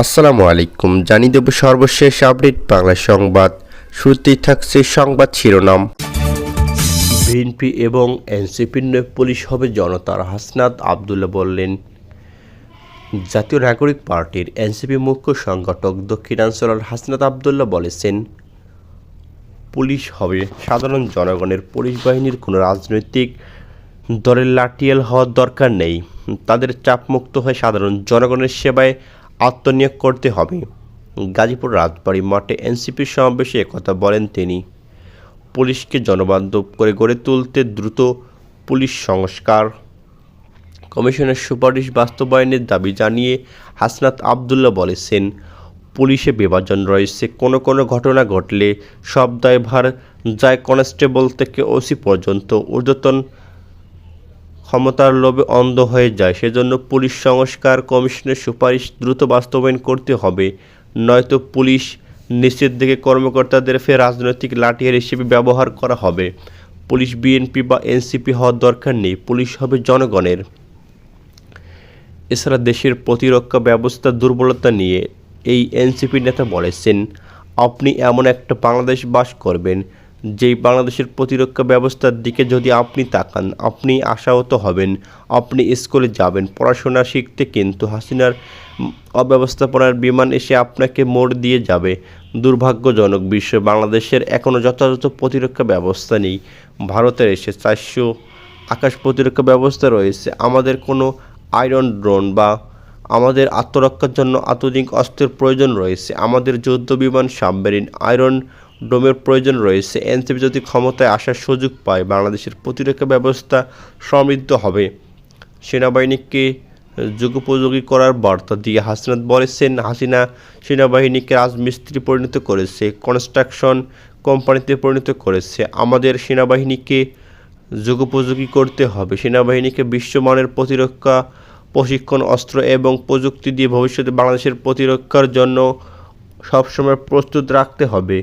আসসালামু আলাইকুম। জানিয়ে দেব সর্বশেষ আপডেট বাংলা সংবাদ। শুরুতেই থাকছে সংবাদ শিরোনাম। বিএনপি এবং এনসিপির পুলিশ হবে জনতার হাসনাত, আবদুল্লাহ বললেন। জাতীয় নাগরিক পার্টির এনসিপি মুখ্য সংগঠক দক্ষিণাঞ্চলের হাসনাত আবদুল্লাহ বলেছেন, পুলিশ হবে সাধারণ জনগণের পুলিশ বাহিনীর কোনো রাজনৈতিক দলের লাঠিয়াল হওয়ার দরকার নেই। তাদের চাপমুক্ত হয়ে সাধারণ জনগণের সেবায় আত্মনিয়োগ করতে হবে। গাজীপুর রাজবাড়ী মাঠে এনসিপির সমাবেশে একথা বলেন তিনি। পুলিশকে জনবান্ধব করে গড়ে তুলতে দ্রুত পুলিশ সংস্কার। কমিশনের সুপারিশ বাস্তবায়নের দাবি জানিয়ে হাসনাত আবদুল্লাহ বলেছেন, পুলিশে বিভাজন রয়েছে, কোনো কোনো ঘটনা ঘটলে সব দায়ভার যায় কনস্টেবল থেকে ওসি পর্যন্ত। ঊর্ধ্বতন ক্ষমতার লোভে অন্ধ হয়ে যায়। সেজন্য পুলিশ সংস্কার কমিশনের সুপারিশ দ্রুত বাস্তবায়ন করতে হবে। নয়তো পুলিশ নিচের দিকে কর্মকর্তাদের ফের রাজনৈতিক লাঠিয়ার হিসেবে ব্যবহার করা হবে। পুলিশ, বিএনপি বা এনসিপি হওয়ার দরকার নেই। পুলিশ হবে জনগণের। এছাড়া দেশের প্রতিরক্ষা ব্যবস্থার দুর্বলতা নিয়ে এই এনসিপি নেতা বলেছেন, আপনি এমন একটা বাংলাদেশ বাস করবেন যেই বাংলাদেশের প্রতিরক্ষা ব্যবস্থার দিকে যদি আপনি তাকান, আপনি আশাহত হবেন, আপনি স্কুলে যাবেন, পড়াশোনা শিখতে কিন্তু হাসিনার অব্যবস্থাপনার বিমান এসে আপনাকে মোড় দিয়ে যাবে। দুর্ভাগ্যজনক বিষয় বাংলাদেশের এখনও যথাযথ প্রতিরক্ষা ব্যবস্থা নেই। ভারতের এসে চারশো আকাশ প্রতিরক্ষা ব্যবস্থা রয়েছে। আমাদের কোনো আয়রন ড্রোন বা আমাদের আত্মরক্ষার জন্য আধুনিক অস্ত্রের প্রয়োজন রয়েছে। আমাদের যুদ্ধ বিমান সাবমেরিন, আয়রন ডোমের প্রয়োজন রয়েছে। এনসিপি যদি ক্ষমতায় আসার সুযোগ পায়, বাংলাদেশের প্রতিরক্ষা ব্যবস্থা সমৃদ্ধ হবে। সেনাবাহিনীকে যুগোপযোগী করার বার্তা দিয়ে হাসিনাত বলেছেন, হাসিনা সেনাবাহিনীকে রাজমিস্ত্রি পরিণত করেছে, কনস্ট্রাকশন কোম্পানিতে পরিণত করেছে। আমাদের সেনাবাহিনীকে যুগোপযোগী করতে হবে। সেনাবাহিনীকে বিশ্বমানের প্রতিরক্ষা, প্রশিক্ষণ, অস্ত্র এবং প্রযুক্তি দিয়ে ভবিষ্যতে বাংলাদেশের প্রতিরক্ষার জন্য সবসময় প্রস্তুত রাখতে হবে।